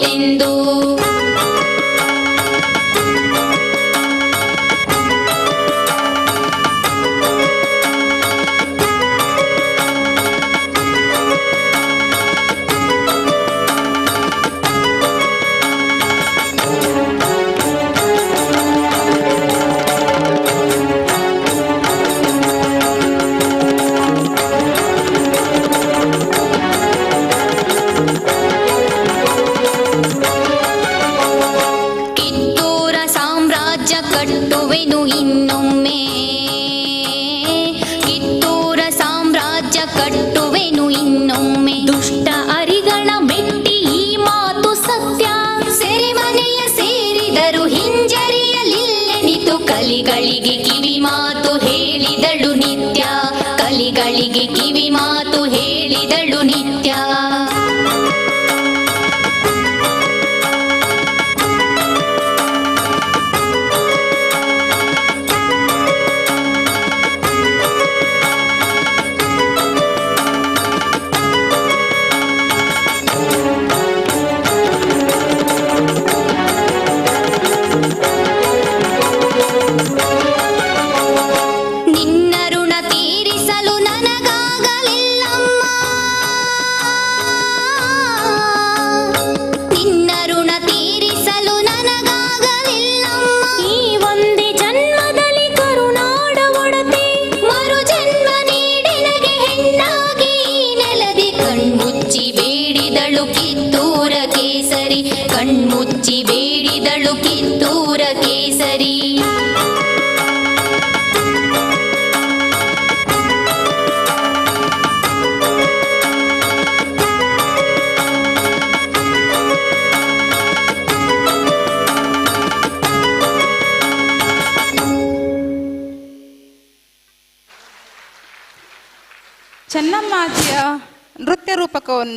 ಬಿಂದು கட்டுவேனோ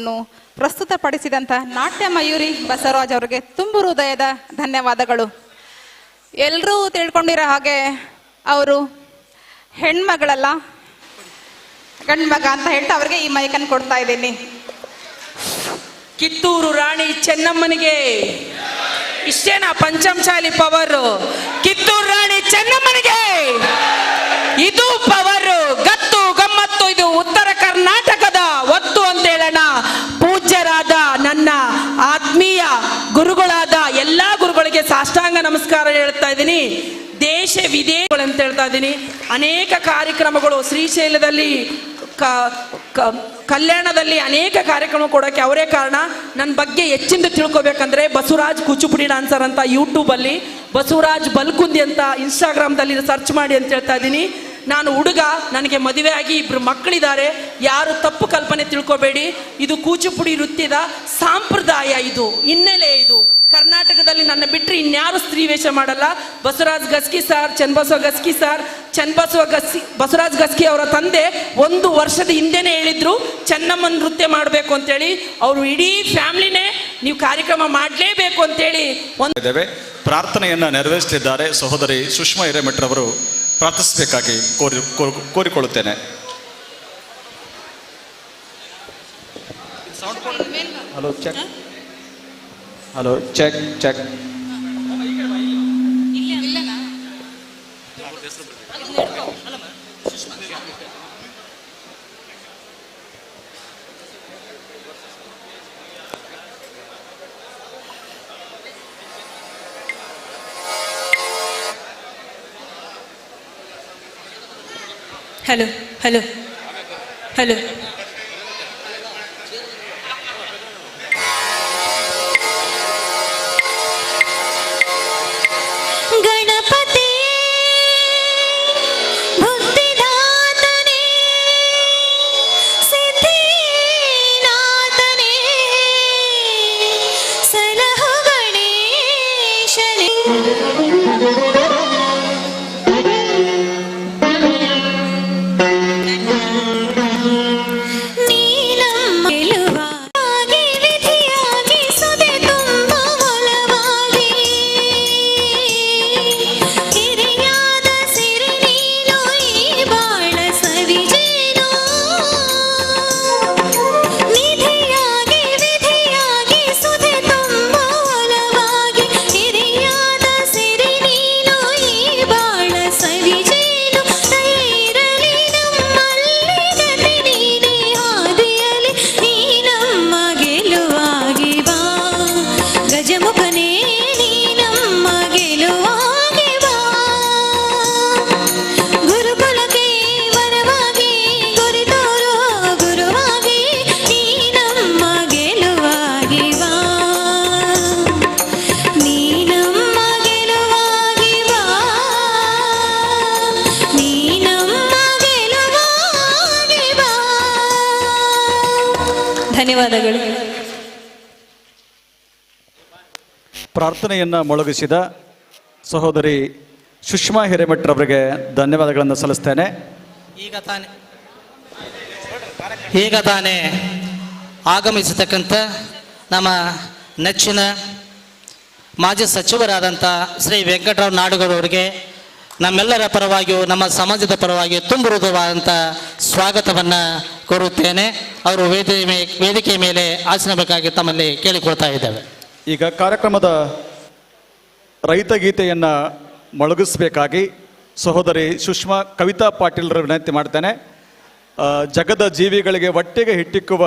ರೂಪಕವನ್ನು ಪ್ರಸ್ತುತಪಡಿಸಿದಂಥ ನಾಟ್ಯ ಮಯೂರಿ ಬಸವರಾಜ್ ಅವರಿಗೆ ತುಂಬು ಹೃದಯದ ಧನ್ಯವಾದಗಳು. ಎಲ್ಲರೂ ತಿಳ್ಕೊಂಡಿರೋ ಹಾಗೆ ಅವರು ಹೆಣ್ಮಗಳಲ್ಲ, ಗಂಡ್ಮಗ ಅಂತ ಹೇಳ್ತಾ ಅವ್ರಿಗೆ ಈ ಮೈಕನ್ನು ಕೊಡ್ತಾ ಇದ್ದೀನಿ. ಕಿತ್ತೂರು ರಾಣಿ ಚೆನ್ನಮ್ಮನಿಗೆ ಇಷ್ಟೇನಾ ಪಂಚಮಶಾಲಿ ಪವರ್? ಕಿತ್ತೂರು ರಾಣಿ ಚೆನ್ನಮ್ಮನಿಗೆ ಇದು ಪವರ್. ಗತ್ತು ಗಮ್ಮತ್ತು, ಇದು ಉತ್ತರ ಕರ್ನಾಟಕದ ಒತ್ತು ಅಂತ ಹೇಳೋಣ ಪೂಜ್ಯರಾದ ನನ್ನ ಆತ್ಮೀಯ ಗುರುಗಳಾದ ಎಲ್ಲಾ ಗುರುಗಳಿಗೆ ಸಾಷ್ಟಾಂಗ ನಮಸ್ಕಾರ ಹೇಳ್ತಾ ಇದ್ದೀನಿ. ದೇಶ ವಿದೇಶಗಳು ಅಂತ ಹೇಳ್ತಾ ಇದ್ದೀನಿ. ಅನೇಕ ಕಾರ್ಯಕ್ರಮಗಳು ಶ್ರೀಶೈಲದಲ್ಲಿ ಕಲ್ಯಾಣದಲ್ಲಿ ಅನೇಕ ಕಾರ್ಯಕ್ರಮ ಕೊಡೋಕ್ಕೆ ಅವರೇ ಕಾರಣ. ನನ್ನ ಬಗ್ಗೆ ಹೆಚ್ಚಿಂದ ತಿಳ್ಕೊಬೇಕಂದ್ರೆ ಬಸವರಾಜ್ ಕುಚುಪುಡಿ ಡಾನ್ಸರ್ ಅಂತ ಯೂಟ್ಯೂಬಲ್ಲಿ ಬಸವರಾಜ್ ಬಲ್ಕುಂದಿ ಅಂತ ಇನ್ಸ್ಟಾಗ್ರಾಮ್ದಲ್ಲಿ ಸರ್ಚ್ ಮಾಡಿ ಅಂತ ಹೇಳ್ತಾ ಇದ್ದೀನಿ. ನಾನು ಹುಡುಗ, ನನಗೆ ಮದುವೆ ಆಗಿ ಇಬ್ಬರು ಮಕ್ಕಳಿದ್ದಾರೆ. ಯಾರು ತಪ್ಪು ಕಲ್ಪನೆ ತಿಳ್ಕೊಬೇಡಿ. ಇದು ಕೂಚಿಪುಡಿ ನೃತ್ಯದ ಸಾಂಪ್ರದಾಯ ಇದು. ಹಿನ್ನೆಲೆ ಕರ್ನಾಟಕದಲ್ಲಿ ನನ್ನ ಬಿಟ್ಟರೆ ಇನ್ಯಾರು ಸ್ತ್ರೀ ವೇಷ ಮಾಡಲ್ಲ? ಬಸವರಾಜ್ ಗಸ್ಕಿ ಸಾರ್ ಚನ್ನಬಸವ ಗಸ್ಕಿ ಸಾರ್ ಚನ್ನಬಸವ ಗಸ್ಕಿ ಬಸವರಾಜ್ ಗಸ್ಕಿ ಅವರ ತಂದೆ ಒಂದು ವರ್ಷದ ಹಿಂದೆನೇ ಹೇಳಿದ್ರು ಚೆನ್ನಮ್ಮನ ನೃತ್ಯ ಮಾಡಬೇಕು ಅಂತೇಳಿ. ಅವರು ಇಡೀ ಫ್ಯಾಮ್ಲಿನೇ ನೀವು ಕಾರ್ಯಕ್ರಮ ಮಾಡಲೇಬೇಕು ಅಂತೇಳಿ ಒಂದು ಪ್ರಾರ್ಥನೆಯನ್ನು ಪ್ರಾರ್ಥನೆಯನ್ನ ನೆರವೇರಿಸಲಿದ್ದಾರೆ ಸಹೋದರಿ ಸುಷ್ಮಾ ಹಿರೇಮಠರವರು. ಪ್ರಾರ್ಥಿಸಬೇಕಾಗಿ ಕೋರಿ ಕೋರ್- ಕೋರಿಕೊಳ್ಳುತ್ತೇನೆ. Hello check hello check check hello hello hello ಪ್ರಾರ್ಥನೆಯನ್ನು ಮೊಳಗಿಸಿದ ಸಹೋದರಿ ಸುಷ್ಮಾ ಹಿರೇಮಠರವರಿಗೆ ಧನ್ಯವಾದಗಳನ್ನು ಸಲ್ಲಿಸ್ತೇನೆ. ಈಗ ತಾನೆ ಈಗ ತಾನೇ ಆಗಮಿಸತಕ್ಕಂಥ ನಮ್ಮ ನೆಚ್ಚಿನ ಮಾಜಿ ಸಚಿವರಾದಂಥ ಶ್ರೀ ವೆಂಕಟರಾವ್ ನಾಡುಗರವರಿಗೆ ನಮ್ಮೆಲ್ಲರ ಪರವಾಗಿಯೂ ನಮ್ಮ ಸಮಾಜದ ಪರವಾಗಿ ತುಂಬ ಹೃದಯವಾದಂಥ ಸ್ವಾಗತವನ್ನು ಕೋರುತ್ತೇನೆ. ಅವರು ವೇದಿಕೆ ವೇದಿಕೆ ಮೇಲೆ ಆಸನಬೇಕಾಗಿ ತಮ್ಮಲ್ಲಿ ಕೇಳಿಕೊಳ್ತಾ ಇದ್ದೇವೆ. ಈಗ ಕಾರ್ಯಕ್ರಮದ ರೈತ ಗೀತೆಯನ್ನು ಮೊಳಗಿಸಬೇಕಾಗಿ ಸಹೋದರಿ ಸುಷ್ಮಾ ಕವಿತಾ ಪಾಟೀಲ್ರ ವಿನಂತಿ ಮಾಡ್ತೇನೆ. ಜಗದ ಜೀವಿಗಳಿಗೆ ಒಟ್ಟಿಗೆ ಹಿಟ್ಟಿಕ್ಕುವ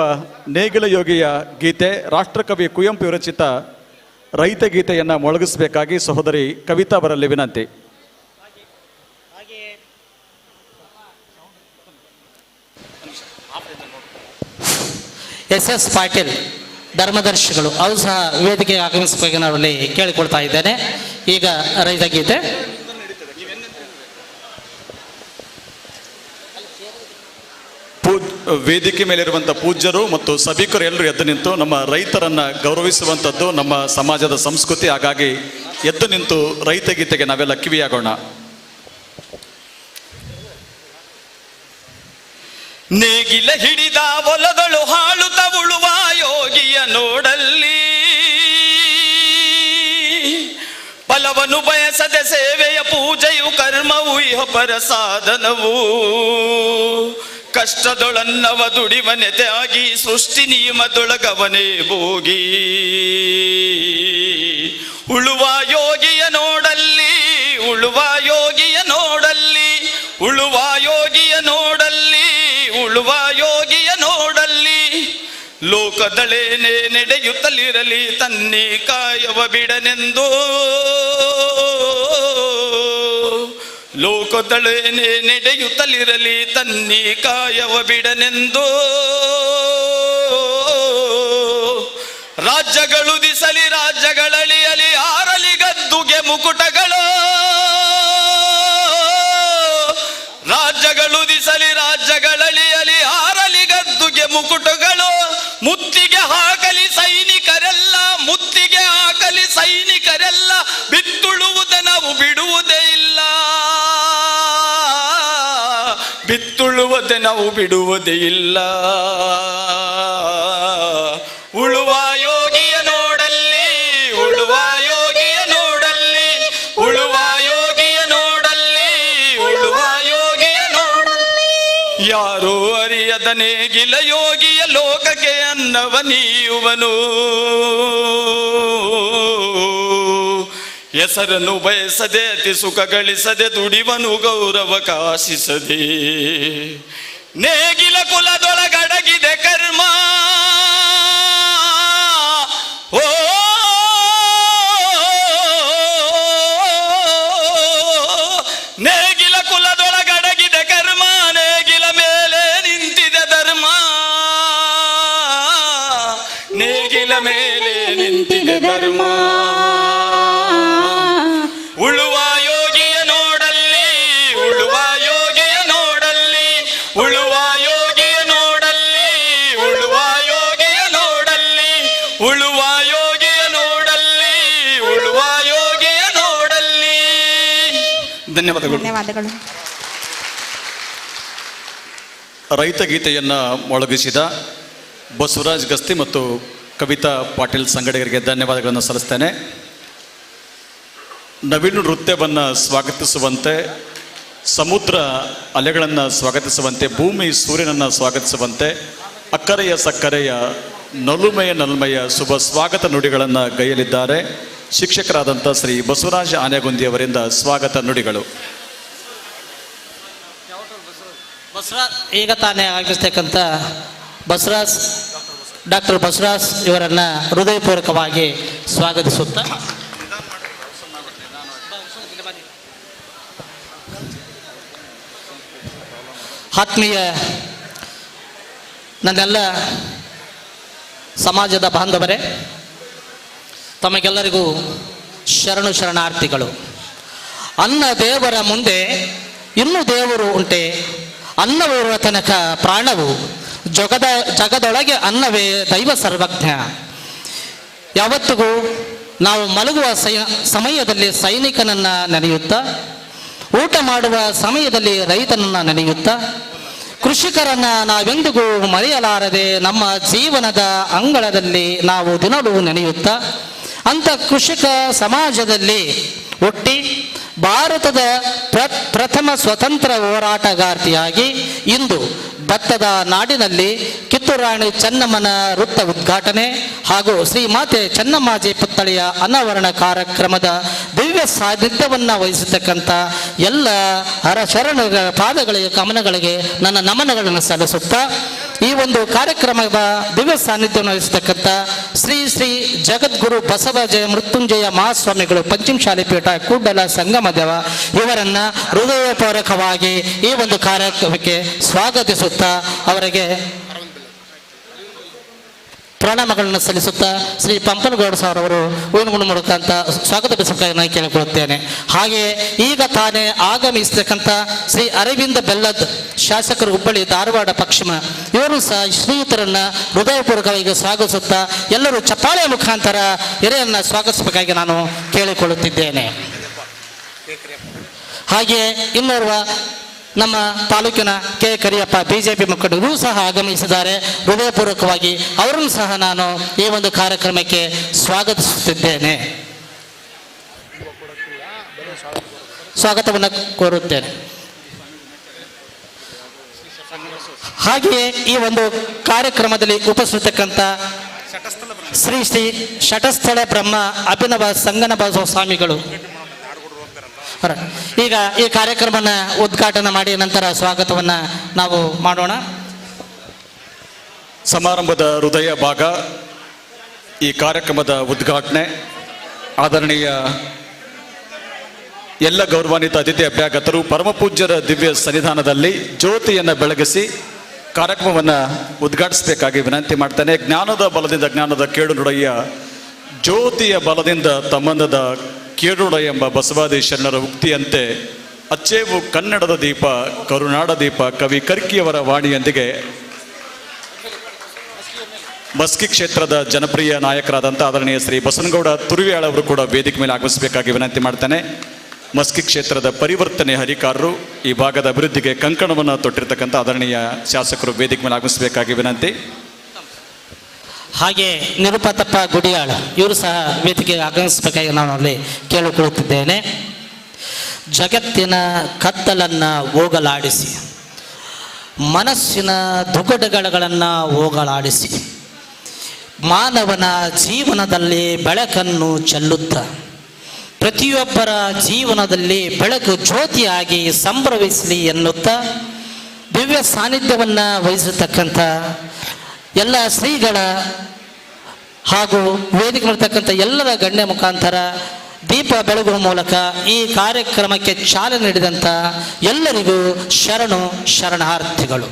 ನೇಗಿಲ ಯೋಗಿಯ ಗೀತೆ, ರಾಷ್ಟ್ರಕವಿ ಕುವೆಂಪು ವಿರಚಿತ ರೈತ ಗೀತೆಯನ್ನು ಮೊಳಗಿಸಬೇಕಾಗಿ ಸಹೋದರಿ ಕವಿತಾ ಬರಲಿ ವಿನಂತಿ. ಎಸ್ ಎಸ್ ಪಾಟೀಲ್ ಧರ್ಮದರ್ಶಿಗಳು. ಅವರು ಸಹ ವೇದಿಕೆಗೆ ಆಗಮಿಸಬೇಕು ನಾವಲ್ಲಿ ಕೇಳಿಕೊಳ್ತಾ ಇದ್ದೇನೆ. ಈಗ ರೈತ ಗೀತೆ. ವೇದಿಕೆ ಮೇಲಿರುವಂಥ ಪೂಜ್ಯರು ಮತ್ತು ಸಭಿಕರು ಎಲ್ಲರೂ ಎದ್ದು ನಿಂತು ನಮ್ಮ ರೈತರನ್ನ ಗೌರವಿಸುವಂಥದ್ದು ನಮ್ಮ ಸಮಾಜದ ಸಂಸ್ಕೃತಿ. ಹಾಗಾಗಿ ಎದ್ದು ನಿಂತು ರೈತ ಗೀತೆಗೆ ನಾವೆಲ್ಲ ಕಿವಿಯಾಗೋಣ. ನೇಗಿಲ ಹಿಡಿದ ಒಲದಳು ಯೋಗಿಯ ನೋಡಲ್ಲಿ. ಫಲವನ್ನು ಬಯಸದೆ ಸೇವೆಯ ಪೂಜೆಯು ಕರ್ಮವು, ಇಹ ಪರ ಸಾಧನವು ಕಷ್ಟದೊಳನ್ನವ ದುಡಿವನೆತೆ ಆಗಿ ಸೃಷ್ಟಿ ನಿಯಮದೊಳಗವನೇ ಭೋಗಿ. ಉಳುವ ಯೋಗಿಯ ನೋಡಲ್ಲಿ, ಉಳುವ ಯೋಗಿಯ ನೋಡಲ್ಲಿ, ಉಳುವ ಲೋಕದಳೇನೆ ನಡೆಯುತ್ತಲಿರಲಿ, ತನ್ನಿ ಕಾಯವ ಬಿಡನೆಂದು. ಲೋಕದಳೇನೆ ನಡೆಯುತ್ತಲಿರಲಿ, ತನ್ನಿ ಕಾಯವ ಬಿಡನೆಂದು. ರಾಜ್ಯಗಳು ದಿಸಲಿ, ರಾಜ್ಯಗಳಳಿಯಲಿ, ಆರಲಿ ಗದ್ದುಗೆ ಮುಕುಟಗಳು. ರಾಜ್ಯಗಳು ದಿಸಲಿ, ರಾಜ್ಯಗಳಳಿಯಲಿ, ಆರಲಿ ಗದ್ದುಗೆ ಮುಕುಟಗಳು. ಮುತ್ತಿಗೆ ಹಾಕಲಿ ಸೈನಿಕರೆಲ್ಲ, ಮುತ್ತಿಗೆ ಹಾಕಲಿ ಸೈನಿಕರೆಲ್ಲ, ಬಿತ್ತುಳುವುದ ನಾವು ಬಿಡುವುದೇ ಇಲ್ಲ. ಬಿತ್ತುಳುವುದ ನಾವು ಬಿಡುವುದೇ ಇಲ್ಲ. ಉಳುವ ಯಾರೋ ಅರಿಯದ ನೇಗಿಲ ಯೋಗಿಯ ಲೋಕಕ್ಕೆ ಅನ್ನವ ನೀಯುವನು. ಹೆಸರನ್ನು ಬಯಸದೆ, ಅತಿ ಸುಖ ಗಳಿಸದೆ, ದುಡಿವನು, ಗೌರವ ಕಾಶಿಸದೆ. ನೇಗಿಲ ಕುಲದೊಳಗಡಗಿದೆ ಕರ್ಮ. ಮೇಲೆ ನಿಂತಿದೆ ಧರ್ಮ. ಉಳುವ ಯೋಗಿಯ ನೋಡಲ್ಲಿ ಉಳುವ ಯೋಗಿಯ ನೋಡಲ್ಲಿ ಉಳುವ ಯೋಗಿಯ ನೋಡಲ್ಲಿ ಉಳುವ ಯೋಗಿಯ ನೋಡಲ್ಲಿ ಉಳುವ ಯೋಗಿಯ ನೋಡಲ್ಲಿ ಉಳುವ ಯೋಗಿಯ ನೋಡಲ್ಲಿ. ಧನ್ಯವಾದಗಳು. ಧನ್ಯವಾದಗಳು. ರೈತ ಗೀತೆಯನ್ನು ಮೊಳಗಿಸಿದ ಬಸವರಾಜ್ ಗಸ್ತಿ ಮತ್ತು ಕವಿತಾ ಪಾಟೀಲ್ ಸಂಗಡಿಗರಿಗೆ ಧನ್ಯವಾದಗಳನ್ನು ಸಲ್ಲಿಸ್ತೇನೆ. ನವೀನ ನೃತ್ಯವನ್ನು ಸ್ವಾಗತಿಸುವಂತೆ, ಸಮುದ್ರ ಅಲೆಗಳನ್ನು ಸ್ವಾಗತಿಸುವಂತೆ, ಭೂಮಿ ಸೂರ್ಯನನ್ನು ಸ್ವಾಗತಿಸುವಂತೆ, ಅಕ್ಕರೆಯ ಸಕ್ಕರೆಯ, ನಲುಮೆಯ ನಲ್ಮೆಯ ಶುಭ ಸ್ವಾಗತ ನುಡಿಗಳನ್ನು ಗೈಯಲಿದ್ದಾರೆ. ಶಿಕ್ಷಕರಾದಂಥ ಶ್ರೀ ಬಸವರಾಜ ಆನೆಗುಂದಿಯವರಿಂದ ಸ್ವಾಗತ ನುಡಿಗಳು. ಬಸವರಾಜ್, ಈಗ ತಾನೇ ಆಗಿರ್ತಕ್ಕಂಥ ಬಸವರಾಜ್ ಡಾಕ್ಟರ್ ಬಸವರಾಜ್ ಇವರನ್ನ ಹೃದಯಪೂರ್ವಕವಾಗಿ ಸ್ವಾಗತಿಸುತ್ತಾ. ಆತ್ಮೀಯ ನನ್ನೆಲ್ಲ ಸಮಾಜದ ಬಾಂಧವರೇ, ತಮಗೆಲ್ಲರಿಗೂ ಶರಣು ಶರಣಾರ್ಥಿಗಳು. ಅನ್ನ ದೇವರ ಮುಂದೆ ಇನ್ನು ದೇವರು ಉಂಟೆ ಅನ್ನವಿರುವ ತನಕ ಪ್ರಾಣವು ಜಗದ ಜಗದೊಳಗೆ ಅನ್ನವೇ ದೈವ ಸರ್ವಜ್ಞ. ಯಾವತ್ತಿಗೂ ನಾವು ಮಲಗುವ ಸಮಯದಲ್ಲಿ ಸೈನಿಕನನ್ನ ನೆನೆಯುತ್ತಾ, ಊಟ ಮಾಡುವ ಸಮಯದಲ್ಲಿ ರೈತನನ್ನ ನೆನೆಯುತ್ತಾ, ಕೃಷಿಕರನ್ನ ನಾವೆಂದಿಗೂ ಮರೆಯಲಾರದೆ ನಮ್ಮ ಜೀವನದ ಅಂಗಳದಲ್ಲಿ ನಾವು ದಿನಲೂ ನೆನೆಯುತ್ತಾ, ಅಂತ ಕೃಷಿಕ ಸಮಾಜದಲ್ಲಿ ಹುಟ್ಟಿ, ಭಾರತದ ಪ್ರ, ಪ್ರಥಮ ಸ್ವತಂತ್ರ ಹೋರಾಟಗಾರ್ತಿಯಾಗಿ ಇಂದು ಭತ್ತದ ನಾಡಿನಲ್ಲಿ ಕಿತ್ತೂರು ರಾಣಿ ಚೆನ್ನಮ್ಮನ ವೃತ್ತ ಉದ್ಘಾಟನೆ ಹಾಗೂ ಶ್ರೀಮಾತೆ ಚೆನ್ನಮ್ಮಾಜಿ ಪುತ್ಥಳಿಯ ಅನಾವರಣ ಕಾರ್ಯಕ್ರಮದ ದಿವ್ಯ ಸಾನ್ನಿಧ್ಯವನ್ನು ವಹಿಸತಕ್ಕಂಥ ಎಲ್ಲ ಹರ ಶರಣರ ಪಾದಗಳಿಗೆ ಕಮನಗಳಿಗೆ ನನ್ನ ನಮನಗಳನ್ನು ಸಲ್ಲಿಸುತ್ತಾ ಈ ಒಂದು ಕಾರ್ಯಕ್ರಮದ ದಿವ್ಯ ಸಾನ್ನಿಧ್ಯವನ್ನು ವಹಿಸತಕ್ಕಂಥ ಶ್ರೀ ಶ್ರೀ ಜಗದ್ಗುರು ಬಸವಜಯ ಮೃತ್ಯುಂಜಯ ಮಹಾಸ್ವಾಮಿಗಳು ಪಂಚಮಶಾಲಿ ಪೀಠ ಕೂಡಲ ಸಂಗಮದೇವ ಇವರನ್ನ ಹೃದಯಪೂರ್ವಕವಾಗಿ ಈ ಒಂದು ಕಾರ್ಯಕ್ರಮಕ್ಕೆ ಸ್ವಾಗತಿಸುತ್ತಾ ಅವರಿಗೆ ಪ್ರಣಾಮಗಳನ್ನು ಸಲ್ಲಿಸುತ್ತಾ ಶ್ರೀ ಪಂಪನಗೌಡ ಸರ್ ಅವರು ಹೂವಿನಗುಣ ಮೂಲಕ ಸ್ವಾಗತ ನಾನು ಕೇಳಿಕೊಳ್ಳುತ್ತೇನೆ ಹಾಗೆ ಈಗ ತಾನೇ ಆಗಮಿಸತಕ್ಕಂಥ ಶ್ರೀ ಅರವಿಂದ ಬೆಲ್ಲದ್ ಶಾಸಕರು ಹುಬ್ಬಳ್ಳಿ ಧಾರವಾಡ ಪಕ್ಷಮ, ಇವರು ಸಹ ಶ್ರೀಯುತರನ್ನ ಹೃದಯಪೂರ್ವಕವಾಗಿ ಸ್ವಾಗತಿಸುತ್ತಾ ಎಲ್ಲರೂ ಚಪ್ಪಾಳೆ ಮುಖಾಂತರ ಹಿರಿಯರನ್ನ ಸ್ವಾಗತಿಸಬೇಕಾಗಿ ನಾನು ಕೇಳಿಕೊಳ್ಳುತ್ತಿದ್ದೇನೆ. ಹಾಗೆ ಇನ್ನೋರ್ವ ನಮ್ಮ ತಾಲೂಕಿನ ಕೆ ಕರಿಯಪ್ಪ ಬಿಜೆಪಿ ಮುಖಂಡರು ಸಹ ಆಗಮಿಸಿದ್ದಾರೆ ಹೃದಯಪೂರ್ವಕವಾಗಿ ಅವರನ್ನು ಸಹ ನಾನು ಈ ಒಂದು ಕಾರ್ಯಕ್ರಮಕ್ಕೆ ಸ್ವಾಗತಿಸುತ್ತಿದ್ದೇನೆ ಸ್ವಾಗತವನ್ನು ಕೋರುತ್ತೇನೆ ಹಾಗೆಯೇ ಈ ಒಂದು ಕಾರ್ಯಕ್ರಮದಲ್ಲಿ ಉಪಸ್ಥಿತಕ್ಕಂಥ ಶ್ರೀ ಶ್ರೀ ಶಟಸ್ಥಳ ಬ್ರಹ್ಮ ಅಭಿನವ ಸಂಗನ ಬಸವ ಸ್ವಾಮಿಗಳು. ಈಗ ಈ ಕಾರ್ಯಕ್ರಮನ ಉದ್ಘಾಟನೆ ಮಾಡಿ ನಂತರ ಸ್ವಾಗತವನ್ನ ನಾವು ಮಾಡೋಣ. ಸಮಾರಂಭದ ಹೃದಯ ಭಾಗ ಈ ಕಾರ್ಯಕ್ರಮದ ಉದ್ಘಾಟನೆ. ಆದರಣೀಯ ಎಲ್ಲ ಗೌರವಾನ್ವಿತ ಅತಿಥಿ ಅಭ್ಯಾಗತರು ಪರಮಪೂಜ್ಯರ ದಿವ್ಯ ಸನ್ನಿಧಾನದಲ್ಲಿ ಜ್ಯೋತಿಯನ್ನು ಬೆಳಗಿಸಿ ಕಾರ್ಯಕ್ರಮವನ್ನು ಉದ್ಘಾಟಿಸಬೇಕಾಗಿ ವಿನಂತಿ ಮಾಡ್ತೇನೆ. ಜ್ಞಾನದ ಬಲದಿಂದ ಜ್ಞಾನದ ಕೇಳು ಜ್ಯೋತಿಯ ಬಲದಿಂದ ತಮ್ಮಂದದ ಕೇಡುಡ ಎಂಬ ಬಸವಾದಿ ಶರಣರ ಉಕ್ತಿಯಂತೆ ಅಚ್ಚೇವು ಕನ್ನಡದ ದೀಪ, ಕರುನಾಡ ದೀಪ, ಕವಿ ಕರ್ಕಿಯವರ ವಾಣಿಯೊಂದಿಗೆ ಮಸ್ಕಿ ಕ್ಷೇತ್ರದ ಜನಪ್ರಿಯ ನಾಯಕರಾದಂಥ ಆದರಣೀಯ ಶ್ರೀ ಬಸನಗೌಡ ತುರುವಿಯಾಳ್ ಅವರು ಕೂಡ ವೇದಿಕೆ ಮೇಲೆ ಆಗಮಿಸಬೇಕಾಗಿ ವಿನಂತಿ ಮಾಡ್ತಾನೆ. ಮಸ್ಕಿ ಕ್ಷೇತ್ರದ ಪರಿವರ್ತನೆ ಹರಿಕಾರರು ಈ ಭಾಗದ ಅಭಿವೃದ್ಧಿಗೆ ಕಂಕಣವನ್ನು ತೊಟ್ಟಿರ್ತಕ್ಕಂಥ ಆದರಣೀಯ ಶಾಸಕರು ವೇದಿಕೆ ಮೇಲೆ ಆಗಮಿಸಬೇಕಾಗಿ ವಿನಂತಿ. ಹಾಗೆ ನಿರುಪತಪ್ಪ ಗುಡಿಯಾಳ, ಇವರು ಸಹ ವೇದಿಕೆಗೆ ಆಗಮಿಸಬೇಕಾಗಿ ನಾನು ಅಲ್ಲಿ ಕೇಳಿಕೊಳ್ಳುತ್ತಿದ್ದೇನೆ. ಜಗತ್ತಿನ ಕತ್ತಲನ್ನು ಹೋಗಲಾಡಿಸಿ, ಮನಸ್ಸಿನ ದುಗಡಗಳನ್ನು ಹೋಗಲಾಡಿಸಿ, ಮಾನವನ ಜೀವನದಲ್ಲಿ ಬೆಳಕನ್ನು ಚೆಲ್ಲುತ್ತಾ, ಪ್ರತಿಯೊಬ್ಬರ ಜೀವನದಲ್ಲಿ ಬೆಳಕು ಜ್ಯೋತಿಯಾಗಿ ಸಂಭ್ರಮಿಸಲಿ ಎನ್ನುತ್ತಾ, ದಿವ್ಯ ಸಾನ್ನಿಧ್ಯವನ್ನು ವಹಿಸತಕ್ಕಂಥ ಎಲ್ಲ ಶ್ರೀಗಳ ಹಾಗೂ ವೇದಿಕೆ ಇರ್ತಕ್ಕಂಥ ಎಲ್ಲರ ಗಣ್ಯ ಮುಖಾಂತರ ದೀಪ ಬೆಳಗುವ ಮೂಲಕ ಈ ಕಾರ್ಯಕ್ರಮಕ್ಕೆ ಚಾಲನೆ ನೀಡಿದಂಥ ಎಲ್ಲರಿಗೂ ಶರಣು ಶರಣಾರ್ಥಿಗಳು.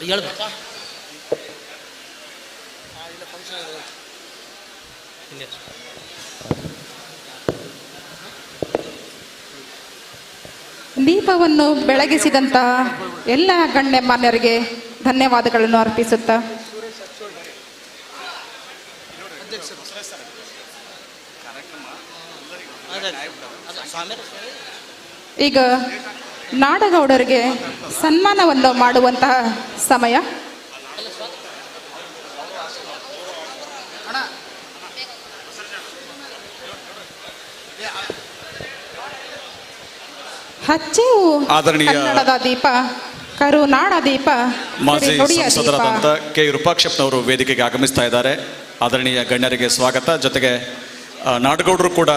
ಹೇಳ್ಬೇಕಾ? ದೀಪವನ್ನು ಬೆಳಗಿಸಿದಂತಹ ಎಲ್ಲ ಗಣ್ಯಮಾನ್ಯರಿಗೆ ಧನ್ಯವಾದಗಳನ್ನು ಅರ್ಪಿಸುತ್ತಾ. ಈಗ ನಾಡಗೌಡರಿಗೆ ಸನ್ಮಾನವನ್ನು ಮಾಡುವಂತಹ ಸಮಯ. ಹಚ್ಚೇವು ಆದರಣೀಯ ಕನ್ನಡದ ದೀಪ ಕರುನಾಡ ದೀಪ ಮಾಜಿ ಸಂಸದರಾದಂತ ಸಂಸದರಾದಂಥ ಕೆ ವಿರೂಪಾಕ್ಷಪ್ಪನವರು ವೇದಿಕೆಗೆ ಆಗಮಿಸ್ತಾ ಇದ್ದಾರೆ. ಆದರಣೀಯ ಗಣ್ಯರಿಗೆ ಸ್ವಾಗತ. ಜೊತೆಗೆ ನಾಡಗೌಡರು ಕೂಡ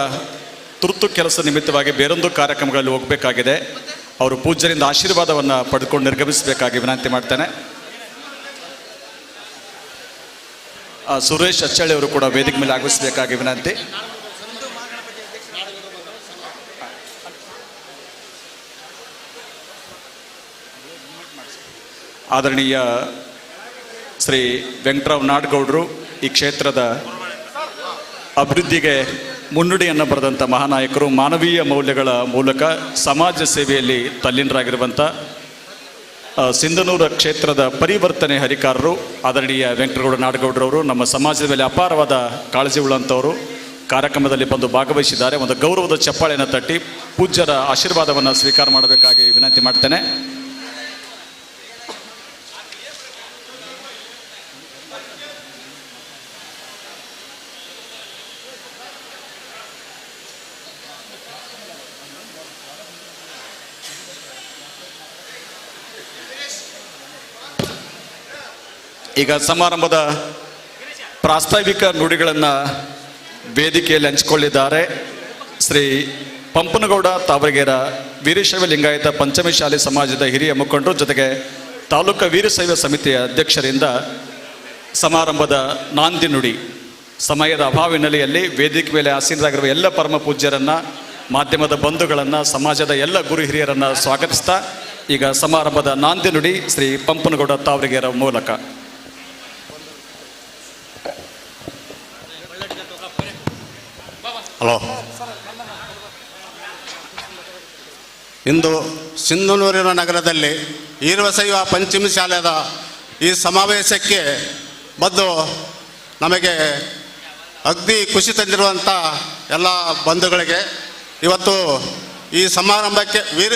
ತುರ್ತು ಕೆಲಸ ನಿಮಿತ್ತವಾಗಿ ಬೇರೊಂದು ಕಾರ್ಯಕ್ರಮಗಳಲ್ಲಿ ಹೋಗಬೇಕಾಗಿದೆ. ಅವರು ಪೂಜ್ಯರಿಂದ ಆಶೀರ್ವಾದವನ್ನು ಪಡೆದುಕೊಂಡು ನಿರ್ಗಮಿಸಬೇಕಾಗಿ ವಿನಂತಿ ಮಾಡ್ತೇನೆ. ಆ, ಸುರೇಶ್ ಅಚ್ಚಳ್ಳಿ ಅವರು ಕೂಡ ವೇದಿಕೆ ಮೇಲೆ ಆಗಮಿಸಬೇಕಾಗಿ ವಿನಂತಿ. ಆದರಣೀಯ ಶ್ರೀ ವೆಂಕಟರಾವ್ ನಾಡಗೌಡರು ಈ ಕ್ಷೇತ್ರದ ಅಭಿವೃದ್ಧಿಗೆ ಮುನ್ನುಡಿಯನ್ನು ಬರೆದಂಥ ಮಹಾನಾಯಕರು ಮಾನವೀಯ ಮೌಲ್ಯಗಳ ಮೂಲಕ ಸಮಾಜ ಸೇವೆಯಲ್ಲಿ ತಲ್ಲೀನರಾಗಿರುವಂಥ ಸಿಂಧನೂರ ಕ್ಷೇತ್ರದ ಪರಿವರ್ತನೆ ಹರಿಕಾರರು ಆದರಣೀಯ ವೆಂಕಟಗೌಡ ನಾಡಗೌಡರವರು, ನಮ್ಮ ಸಮಾಜದ ಮೇಲೆ ಅಪಾರವಾದ ಕಾಳಜಿ ಉಳ್ಳಂಥವರು, ಕಾರ್ಯಕ್ರಮದಲ್ಲಿ ಬಂದು ಭಾಗವಹಿಸಿದ್ದಾರೆ. ಒಂದು ಗೌರವದ ಚಪ್ಪಾಳೆಯನ್ನು ತಟ್ಟಿ ಪೂಜ್ಯರ ಆಶೀರ್ವಾದವನ್ನು ಸ್ವೀಕಾರ ಮಾಡಬೇಕಾಗಿ ವಿನಂತಿ ಮಾಡ್ತೇನೆ. ಈಗ ಸಮಾರಂಭದ ಪ್ರಾಸ್ತಾವಿಕ ನುಡಿಗಳನ್ನು ವೇದಿಕೆಯಲ್ಲಿ ಹಂಚಿಕೊಳ್ಳಿದ್ದಾರೆ. ಶ್ರೀ ಪಂಪನಗೌಡ ತಾವರಗೇರ ವೀರಶೈವ ಲಿಂಗಾಯತ ಪಂಚಮಿ ಶಾಲೆ ಸಮಾಜದ ಹಿರಿಯ ಮುಖಂಡರು ಜೊತೆಗೆ ತಾಲೂಕು ವೀರಶೈವ ಸಮಿತಿಯ ಅಧ್ಯಕ್ಷರಿಂದ ಸಮಾರಂಭದ ನಾಂದಿ ನುಡಿ. ಸಮಯದ ಅಭಾವಿನಲ್ಲಿಯಲ್ಲಿ ವೇದಿಕೆ ಮೇಲೆ ಆಸೀನರಾಗಿರುವ ಎಲ್ಲ ಪರಮ ಪೂಜ್ಯರನ್ನು, ಮಾಧ್ಯಮದ ಬಂಧುಗಳನ್ನು, ಸಮಾಜದ ಎಲ್ಲ ಗುರು ಹಿರಿಯರನ್ನು ಸ್ವಾಗತಿಸ್ತಾ ಈಗ ಸಮಾರಂಭದ ನಾಂದಿ ನುಡಿ ಶ್ರೀ ಪಂಪನಗೌಡ ತಾವರಗೇರ ಮೂಲಕ. ಹಲೋ. ಇಂದು ಸಿಂಧನೂರಿನ ನಗರದಲ್ಲಿ ಈರ್ವಸೈವ ಪಂಚಮಿ ಶಾಲೆಯ ಈ ಸಮಾವೇಶಕ್ಕೆ ಬಂದು ನಮಗೆ ಅಗ್ದಿ ಖುಷಿ ತಂದಿರುವಂಥ ಎಲ್ಲ ಬಂಧುಗಳಿಗೆ ಇವತ್ತು ಈ ಸಮಾರಂಭಕ್ಕೆ ವೀರ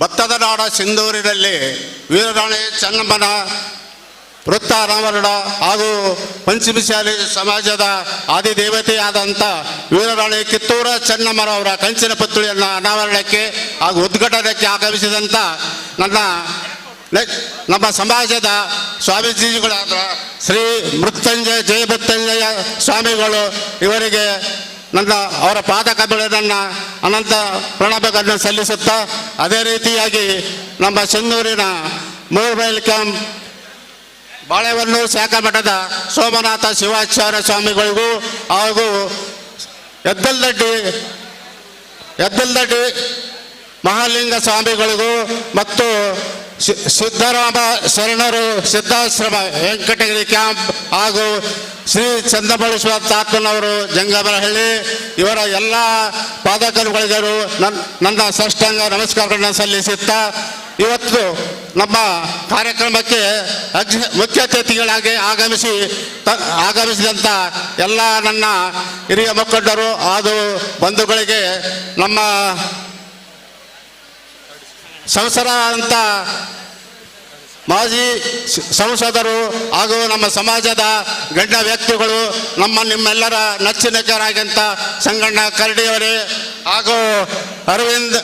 ಭತ್ತದ ನಾಡ ಸಿಂಧೂರಿನಲ್ಲಿ ವೀರರಾಣಿ ಚೆನ್ನಮ್ಮನ ವೃತ್ತಾರಾಮರಣ ಹಾಗೂ ಪಂಚಮಿಶಾಲಿ ಸಮಾಜದ ಆದಿದೇವತೆಯಾದಂಥ ವೀರರಾಣಿ ಕಿತ್ತೂರ ಚೆನ್ನಮ್ಮರವರ ಕಂಚಿನ ಪುತ್ಳಿಯನ್ನು ಅನಾವರಣಕ್ಕೆ ಹಾಗೂ ಉದ್ಘಾಟನೆಗೆ ಆಗಮಿಸಿದಂಥ ನನ್ನ ನಮ್ಮ ಸಮಾಜದ ಸ್ವಾಮೀಜಿಗಳಾದ ಶ್ರೀ ಮೃತ್ಯುಂಜಯ, ಜಯ ಮೃತ್ಯುಂಜಯ ಸ್ವಾಮಿಗಳು, ಇವರಿಗೆ ನನ್ನ ಅವರ ಪಾದ ಕಬಳನ್ನ ಅನಂತ ಪ್ರಣಾಮಗಳನ್ನು ಸಲ್ಲಿಸುತ್ತಾ, ಅದೇ ರೀತಿಯಾಗಿ ನಮ್ಮ ಸಿನ್ನೂರಿನ ಮೊಬೈಲ್ ಕ್ಯಾಂಪ್ ಬಾಳೆಹೊನ್ನೂರು ಶಾಖಾ ಮಠದ ಸೋಮನಾಥ ಶಿವಾಚಾರ್ಯ ಸ್ವಾಮಿಗಳಿಗೂ ಹಾಗೂ ಎದ್ದಲ್ದಡ್ಡಿ ಎದ್ದಲ್ದಡ್ಡಿ ಮಹಾಲಿಂಗ ಸ್ವಾಮಿಗಳಿಗೂ ಮತ್ತು ಸಿದ್ದರಾಮ ಶರಣರು ಸಿದ್ಧಾಶ್ರಮ ವೆಂಕಟಗಿರಿ ಕ್ಯಾಂಪ್ ಹಾಗೂ ಶ್ರೀ ಚಂದ್ರಬಳೇಶ್ವರ ತಾತನವರು ಜಂಗಮರಹಳ್ಳಿ, ಇವರ ಎಲ್ಲ ಪಾದಕರುಗಳಿಗರು ನನ್ನ ನನ್ನ ನಮಸ್ಕಾರಗಳನ್ನು ಸಲ್ಲಿಸುತ್ತಾ ಇವತ್ತು ನಮ್ಮ ಕಾರ್ಯಕ್ರಮಕ್ಕೆ ಅಗ್ ಮುಖ್ಯ ಅತಿಥಿಗಳಾಗಿ ಆಗಮಿಸಿ ತ- ಆಗಮಿಸಿದಂಥ ಎಲ್ಲ ನನ್ನ ಹಿರಿಯ ಮುಖಂಡರು ಅದು ಬಂಧುಗಳಿಗೆ ನಮ್ಮ ಸಂಸರ ಅಂತ ಮಾಜಿ ಸಂಸದರು ಹಾಗೂ ನಮ್ಮ ಸಮಾಜದ ಗಣ್ಯ ವ್ಯಕ್ತಿಗಳು, ನಮ್ಮ ನಿಮ್ಮೆಲ್ಲರ ನಚ್ಚಿನಕರಾಗಂತ ಸಂಗಣ್ಣ ಕರಡಿಯವರೇ ಹಾಗೂ ಅರವಿಂದ್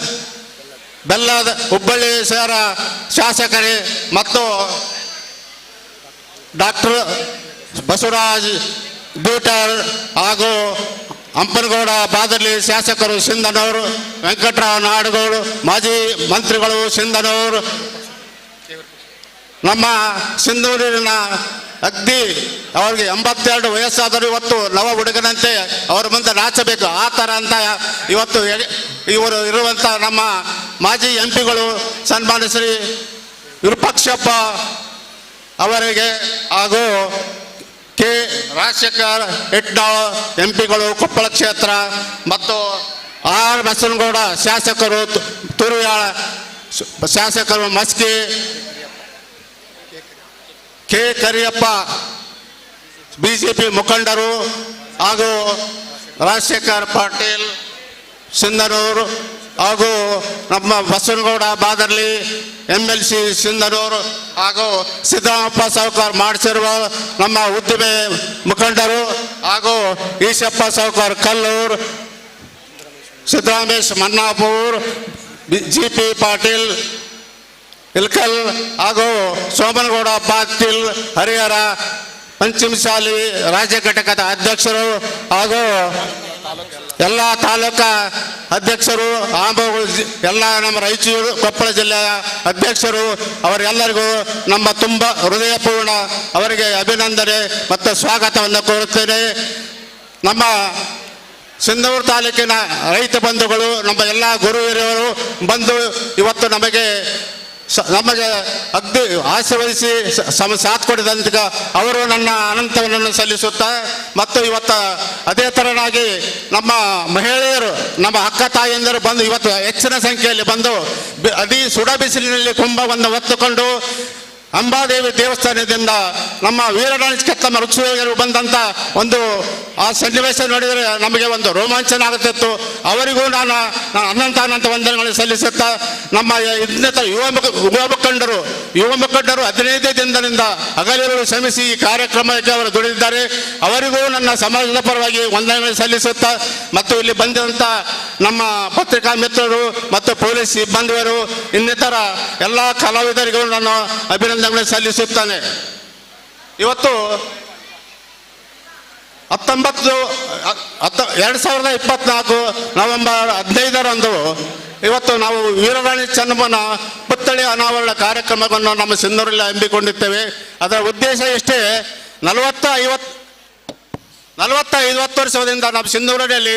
ಬೆಲ್ಲದ ಹುಬ್ಬಳ್ಳಿ ಸೇರ ಶಾಸಕರೇ, ಮತ್ತು ಡಾಕ್ಟರ್ ಬಸವರಾಜ್ ಬೀಟರ್ ಹಾಗೂ ಹಂಪನಗೌಡ ಬಾದರ್ಲಿ ಶಾಸಕರು ಸಿಂಧನವರು ವೆಂಕಟರಾವ್ ನಾಡಗೌಡ ಮಾಜಿ ಮಂತ್ರಿಗಳು ಸಿಂಧನವರು ನಮ್ಮ ಸಿಂಧೂರಿನ ಅಗ್ದಿ ಅವರಿಗೆ ಎಂಬತ್ತೆರಡು ವಯಸ್ಸಾದರೂ ಇವತ್ತು ನವ ಹುಡುಗನಂತೆ ಅವರ ಮುಂದೆ ನಾಚಬೇಕು. ಆ ಥರ ಅಂತ ಇವತ್ತು ಇವರು ಇರುವಂಥ ನಮ್ಮ ಮಾಜಿ ಎಂ ಪಿಗಳು ಸನ್ಮಾನ್ಯ ಶ್ರೀ ವಿರೂಪಾಕ್ಷಪ್ಪ ಅವರಿಗೆ ಹಾಗೂ ಕೆ ರಾಜಶೇಖರ್ ಹೆಟ್ನಾಳ್ ಎಂ ಪಿಗಳು ಕೊಪ್ಪಳ ಕ್ಷೇತ್ರ ಮತ್ತು ಆರ್ ಬಸನಗೌಡ ಶಾಸಕರು ತುರುಯಾಳ ಶಾಸಕರು Maski, K Kariyappa B J P ಮುಖಂಡರು ಹಾಗೂ ರಾಜಶೇಖರ್ ಪಾಟೀಲ್, ಸಿಂಧನೂರು ಹಾಗೂ ನಮ್ಮ Basavanagouda Badarli M L C Sindhanur ಹಾಗೂ ಸಿದ್ದರಾಮಪ್ಪ ಸಾವುಕಾರ್ ಮಾಡಿಸಿರುವ ನಮ್ಮ ಉದ್ದಿಮೆ ಮುಖಂಡರು ಹಾಗೂ ಈಶಪ್ಪ ಸಾವುಕಾರ್ ಕಲ್ಲೂರು, ಸಿದ್ದರಾಮೇಶ್ ಮನ್ನಾಪುರ್ ಜಿ ಪಿ ಪಾಟೀಲ್, ಇಲ್ಕಲ್ ಹಾಗೂ ಸೋಮನಗೌಡ ಪಾಟೀಲ್, ಹರಿಹರ ಪಂಚಮಸಾಲಿ ರಾಜ್ಯ ಘಟಕದ ಅಧ್ಯಕ್ಷರು ಹಾಗೂ ಎಲ್ಲ ತಾಲೂಕ ಅಧ್ಯಕ್ಷರು ಹಾಗೂ ಎಲ್ಲ ನಮ್ಮ ರಾಯಚೂರು, ಕೊಪ್ಪಳ ಜಿಲ್ಲೆಯ ಅಧ್ಯಕ್ಷರು, ಅವರೆಲ್ಲರಿಗೂ ನಮ್ಮ ತುಂಬ ಹೃದಯಪೂರ್ಣ ಅವರಿಗೆ ಅಭಿನಂದನೆ ಮತ್ತು ಸ್ವಾಗತವನ್ನು ಕೋರುತ್ತೇನೆ. ನಮ್ಮ ಸಿಂಧೂರು ತಾಲೂಕಿನ ರೈತ ಬಂಧುಗಳು, ನಮ್ಮ ಎಲ್ಲ ಗುರುವಿರವರು ಬಂದು ಇವತ್ತು ನಮಗೆ ನಮಗೆ ಅಗ್ದಿ ಆಶೀರ್ವದಿಸಿ ಸಮ, ಸಾಥ್ ಕೊಡಿದಂತ ಅವರು ನನ್ನ ಅನಂತವನ್ನು ಸಲ್ಲಿಸುತ್ತಾ ಮತ್ತು ಇವತ್ತು ಅದೇ ತರನಾಗಿ ನಮ್ಮ ಮಹಿಳೆಯರು, ನಮ್ಮ ಅಕ್ಕ ತಾಯಿಯಂದರು ಬಂದು ಇವತ್ತು ಹೆಚ್ಚಿನ ಸಂಖ್ಯೆಯಲ್ಲಿ ಬಂದು ಅತಿ ಸುಡ ಬಿಸಿಲಿನಲ್ಲಿ ಕುಂಭವನ್ನು ಹೊತ್ತುಕೊಂಡು ಅಂಬಾದೇವಿ ದೇವಸ್ಥಾನದಿಂದ ನಮ್ಮ ವೀರರಾಣಿ ತಮ್ಮ ರುಚಿಯರು ಬಂದಂಥ ಒಂದು ಆ ಸನ್ನಿವೇಶ ನೋಡಿದರೆ ನಮಗೆ ಒಂದು ರೋಮಾಂಚನ ಆಗುತ್ತಿತ್ತು ಅವರಿಗೂ ನಾನು ಅನಂತ ಅನಂತ ವಂದನೆಗಳನ್ನು ಸಲ್ಲಿಸುತ್ತಾ ನಮ್ಮ ಇನ್ನಿತ ಯುವ ಯುವ ಮುಖಂಡರು ಯುವ ಮುಖಂಡರು ಹದಿನೈದು ದಿನದಿಂದ ಹಗಲಿರುಳು ಶ್ರಮಿಸಿ ಈ ಕಾರ್ಯಕ್ರಮಕ್ಕೆ ಅವರು ದುಡಿದಿದ್ದಾರೆ. ಅವರಿಗೂ ನನ್ನ ಸಮಾಜದ ಪರವಾಗಿ ವಂದನೆಗಳನ್ನು ಸಲ್ಲಿಸುತ್ತಾ ಮತ್ತು ಇಲ್ಲಿ ಬಂದಿರುವಂಥ ನಮ್ಮ ಪತ್ರಿಕಾ ಮಿತ್ರರು ಮತ್ತು ಪೊಲೀಸ್ ಸಿಬ್ಬಂದಿಯರು, ಇನ್ನಿತರ ಎಲ್ಲ ಕಲಾವಿದರಿಗೂ ನಾನು ಅಭಿನಂದನೆಗಳನ್ನು ಸಲ್ಲಿಸುತ್ತಾನೆ. ಇವತ್ತು ಹತ್ತೊಂಬತ್ತು, ಹತ್ತ, ಎರಡು ಸಾವಿರದ ಇಪ್ಪತ್ನಾಲ್ಕು ನವೆಂಬರ್ ಹದಿನೈದರಂದು ಇವತ್ತು ನಾವು ವೀರರಾಣಿ ಚೆನ್ನಮ್ಮನ ಪುತ್ಥಳಿ ಅನಾವರಣ ಕಾರ್ಯಕ್ರಮವನ್ನು ನಮ್ಮ ಸಿಂಧೂರಲ್ಲಿ ಹಮ್ಮಿಕೊಂಡಿದ್ದೇವೆ. ಅದರ ಉದ್ದೇಶ ಎಷ್ಟೇ ನಲವತ್ತ ಐವತ್, ನಲವತ್ತ ಐವತ್ತು ವರ್ಷದಿಂದ ನಮ್ಮ ಸಿಂಧೂರಿನಲ್ಲಿ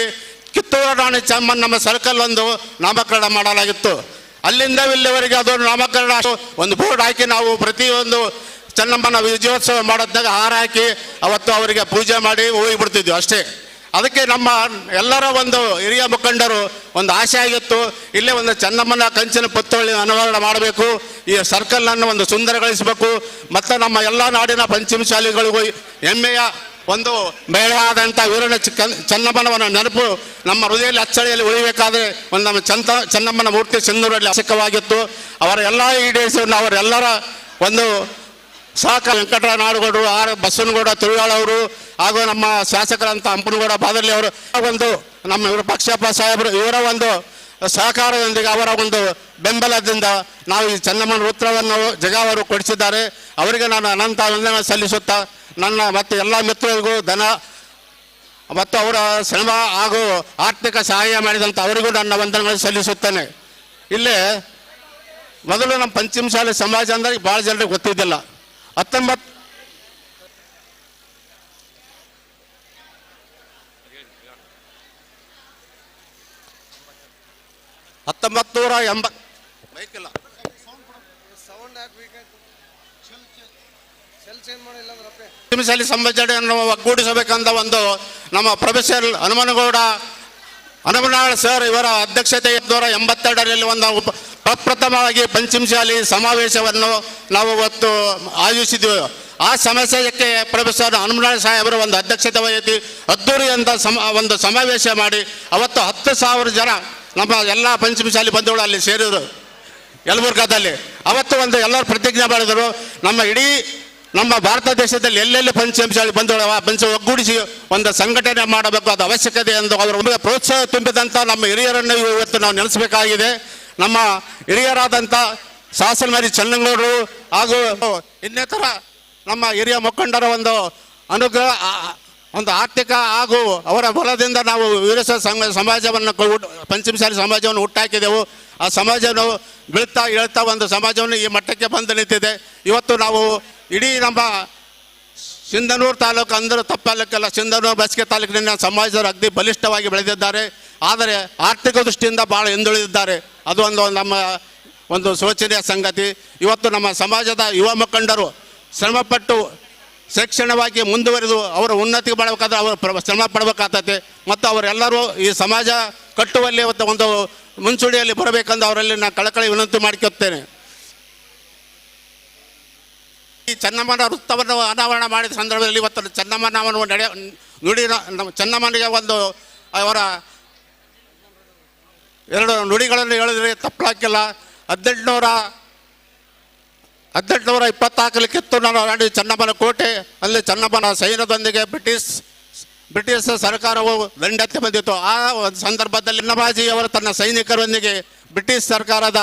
ಕಿತ್ತೂರು ರಾಣಿ ಚೆನ್ನಮ್ಮ ನಮ್ಮ ಸರ್ಕಲ್ ಒಂದು ನಾಮಕರಣ ಮಾಡಲಾಗಿತ್ತು. ಅಲ್ಲಿಂದ ಇಲ್ಲಿವರೆಗೆ ಅದು ನಾಮಕರಣ ಒಂದು ಬೋರ್ಡ್ ಹಾಕಿ ನಾವು ಪ್ರತಿಯೊಂದು ಚೆನ್ನಮ್ಮನ ವಿಜಯೋತ್ಸವ ಮಾಡಿದಾಗ ಹಾರ ಹಾಕಿ ಅವತ್ತು ಅವರಿಗೆ ಪೂಜೆ ಮಾಡಿ ಹೋಗಿಬಿಡ್ತಿದ್ವಿ ಅಷ್ಟೇ. ಅದಕ್ಕೆ ನಮ್ಮ ಎಲ್ಲರ ಒಂದು ಹಿರಿಯ ಮುಖಂಡರು ಒಂದು ಆಸೆ ಆಗಿತ್ತು, ಇಲ್ಲೇ ಒಂದು ಚೆನ್ನಮ್ಮನ ಕಂಚಿನ ಪುತ್ಥಳಿ ಅನಾವರಣ ಮಾಡಬೇಕು, ಈ ಸರ್ಕಲ್ನನ್ನು ಒಂದು ಸುಂದರಗೊಳಿಸಬೇಕು, ಮತ್ತು ನಮ್ಮ ಎಲ್ಲ ನಾಡಿನ ಪಂಚಮ ಶಾಲೆಗಳಿಗೂ ಹೆಮ್ಮೆಯ ಒಂದು ಮಹಿಳೆ ಆದಂಥ ವೀರನ ಚೆನ್ನಮ್ಮನವನ ನೆನಪು ನಮ್ಮ ಹೃದಯದಲ್ಲಿ ಅಚ್ಚಳಿಯಲ್ಲಿ ಉಳಿಬೇಕಾದ್ರೆ ಒಂದು ನಮ್ಮ ಚಂತ ಚನ್ನಮ್ಮನ ಮೂರ್ತಿ ಸಿಂಧೂರಲ್ಲಿ ಅವಶ್ಯಕವಾಗಿತ್ತು ಅವರ ಎಲ್ಲ ಈಡೇರಿಸನ್ನು ಅವರೆಲ್ಲರ ಒಂದು ಸಹಕಾರ ವೆಂಕಟರ ನಾಡುಗೌಡರು, ಆರ್ ಬಸವನಗೌಡ ತಿರುಗಾಳವರು ಹಾಗೂ ನಮ್ಮ ಶಾಸಕರಂತ ಹಂಪನಗೌಡ ಬಾದರ್ಲಿ ಅವರು ಒಂದು ನಮ್ಮ ಇವರು ಪಕ್ಷಪ್ಪ ಸಾಹೇಬರು ಇವರ ಒಂದು ಸಹಕಾರದೊಂದಿಗೆ ಅವರ ಒಂದು ಬೆಂಬಲದಿಂದ ನಾವು ಈ ಚನ್ನಮ್ಮನ ವೃತ್ತವನ್ನು ಜಗಾವರು ಕೊಡಿಸಿದ್ದಾರೆ. ಅವರಿಗೆ ನಾನು ಅನಂತ ವಂದನೆ ಸಲ್ಲಿಸುತ್ತಾ ನನ್ನ ಮತ್ತು ಎಲ್ಲ ಮಿತ್ರರಿಗೂ ಧನ ಮತ್ತು ಅವರ ಶ್ರಮ ಹಾಗೂ ಆರ್ಥಿಕ ಸಹಾಯ ಮಾಡಿದಂಥ ಅವರಿಗೂ ನನ್ನ ವಂದನೆಗಳನ್ನು ಸಲ್ಲಿಸುತ್ತೇನೆ. ಇಲ್ಲಿ ಮೊದಲು ನಮ್ಮ ಪಂಚಮಶಾಲೆ ಸಮಾಜ ಅಂದರೆ ಭಾಳ ಜನರಿಗೆ ಗೊತ್ತಿದ್ದಿಲ್ಲ. ಹತ್ತೊಂಬತ್ತು ಹತ್ತೊಂಬತ್ತು ನೂರ ಎಂಬ ಬೈಕಿಲ್ಲ ಶಾಲೆ ಸಂಭಾಷಣೆಯನ್ನು ಒಗ್ಗೂಡಿಸಬೇಕಂತ ಒಂದು ನಮ್ಮ ಪ್ರೊಫೆಸರ್ ಹನುಮನಗೌಡ ಹನುಮನಾಳ್ ಸರ್ ಇವರ ಅಧ್ಯಕ್ಷತೆ ನೂರ ಎಂಬತ್ತೆರಡರಲ್ಲಿ ಒಂದು ಉಪ ಪ್ರಪ್ರಥಮವಾಗಿ ಪಂಚಮಶಾಲಿ ಸಮಾವೇಶವನ್ನು ನಾವು ಇವತ್ತು ಆಯೋಜಿಸಿದ್ವಿ ಆ ಸಮಾವೇಶಕ್ಕೆ ಪ್ರೊಫೆಸರ್ ಹನುಮನಾಳ್ ಸಾಹೇಬರು ಒಂದು ಅಧ್ಯಕ್ಷತೆ ವಹಿಸಿ ಅಂತ ಸಮ ಒಂದು ಸಮಾವೇಶ ಮಾಡಿ ಅವತ್ತು ಹತ್ತು ಸಾವಿರ ಜನ ನಮ್ಮ ಎಲ್ಲ ಪಂಚಮಶಾಲಿ ಬಂಧುಗಳು ಅಲ್ಲಿ ಸೇರಿದರು. ಯಲಬುರ್ಗಾದಲ್ಲಿ. ಅವತ್ತು ಒಂದು ಎಲ್ಲರೂ ಪ್ರತಿಜ್ಞೆ ಮಾಡಿದರು. ನಮ್ಮ ಇಡೀ ನಮ್ಮ ಭಾರತ ದೇಶದಲ್ಲಿ ಎಲ್ಲೆಲ್ಲಿ ಪಂಚಮಶಾಲಿ ಬಂದ ಪಂಚ ಒಗ್ಗೂಡಿಸಿ ಒಂದು ಸಂಘಟನೆ ಮಾಡಬೇಕು, ಅದು ಅವಶ್ಯಕತೆ ಎಂದು ಅವರ ಪ್ರೋತ್ಸಾಹ ತುಂಬಿದಂಥ ನಮ್ಮ ಹಿರಿಯರನ್ನು ಇವತ್ತು ನಾವು ನೆನೆಸಬೇಕಾಗಿದೆ. ನಮ್ಮ ಹಿರಿಯರಾದಂಥ ಸಾಸನಮರಿ ಚನ್ನಂಗೂರು ಹಾಗೂ ಇನ್ನಿತರ ನಮ್ಮ ಹಿರಿಯ ಮುಖಂಡರ ಒಂದು ಅನುಗ್ರಹ ಒಂದು ಆರ್ಥಿಕ ಹಾಗೂ ಅವರ ಬಲದಿಂದ ನಾವು ವೀರಸ ಸಮಾಜವನ್ನು ಪಂಚಮಸಾಲಿ ಸಮಾಜವನ್ನು ಹುಟ್ಟಾಕಿದೆವು. ಆ ಸಮಾಜವನ್ನು ಬೀಳ್ತಾ ಹೇಳ್ತಾ ಒಂದು ಸಮಾಜವನ್ನು ಈ ಮಟ್ಟಕ್ಕೆ ಬಂದು ನಿಂತಿದೆ. ಇವತ್ತು ನಾವು ಇಡೀ ನಮ್ಮ ಸಿಂಧನೂರು ತಾಲೂಕು ಅಂದ್ರೆ ತಪ್ಪಲ್ಲಕ್ಕೆಲ್ಲ ಸಿಂಧನೂರು ಬಸ್ಕೆ ತಾಲೂಕಿನ ಸಮಾಜದವರು ಅಗ್ದಿ ಬಲಿಷ್ಠವಾಗಿ ಬೆಳೆದಿದ್ದಾರೆ. ಆದರೆ ಆರ್ಥಿಕ ದೃಷ್ಟಿಯಿಂದ ಭಾಳ ಹಿಂದುಳಿದಿದ್ದಾರೆ. ಅದು ಒಂದು ನಮ್ಮ ಒಂದು ಶೋಚನೀಯ ಸಂಗತಿ. ಇವತ್ತು ನಮ್ಮ ಸಮಾಜದ ಯುವ ಮುಖಂಡರು ಶ್ರಮಪಟ್ಟು ಶೈಕ್ಷಣವಾಗಿ ಮುಂದುವರಿದು ಅವರ ಉನ್ನತಿಗೆ ಮಾಡಬೇಕಾದ್ರೆ ಅವರು ಶ್ರಮ ಪಡಬೇಕಾಗ್ತದೆ ಮತ್ತು ಅವರೆಲ್ಲರೂ ಈ ಸಮಾಜ ಕಟ್ಟುವಲ್ಲಿ ಇವತ್ತು ಒಂದು ಮುಂಚೂಣಿಯಲ್ಲಿ ಬರಬೇಕೆಂದು ಅವರಲ್ಲಿ ನಾನು ಕಳಕಳಿ ವಿನಂತಿ ಮಾಡಿಕೊಳ್ತೇನೆ ಈ ಚೆನ್ನಮ್ಮನ ವೃತ್ತವನ್ನು ಅನಾವರಣ ಮಾಡಿದ ಸಂದರ್ಭದಲ್ಲಿ ಇವತ್ತು ಚನ್ನಮ್ಮನವನ್ನು ನಡೆ ನುಡಿ ನಮ್ಮ ಚೆನ್ನಮ್ಮನಿಗೆ ಒಂದು, ಅವರ ಎರಡು ನುಡಿಗಳನ್ನು ಹೇಳಿದರೆ ತಪ್ಪಲಾಕಿಲ್ಲ ಹದಿನೆಂಟುನೂರ ಹದಿನೆಂಟುನೂರ ಇಪ್ಪತ್ನಾಲ್ಕಲ್ಲಿ ನಾನು ರಾಣಿ ಚೆನ್ನಮ್ಮನ ಕೋಟೆ, ಅಲ್ಲಿ ಚನ್ನಮ್ಮನ ಸೈನ್ಯದೊಂದಿಗೆ ಬ್ರಿಟಿಷ್ ಬ್ರಿಟಿಷ್ ಸರ್ಕಾರವು ದಂಡೆತ್ತಿ ಬಂದಿತ್ತು. ಆ ಸಂದರ್ಭದಲ್ಲಿ ನಮಾಜಿ ಅವರು ತನ್ನ ಸೈನಿಕರೊಂದಿಗೆ ಬ್ರಿಟಿಷ್ ಸರ್ಕಾರದ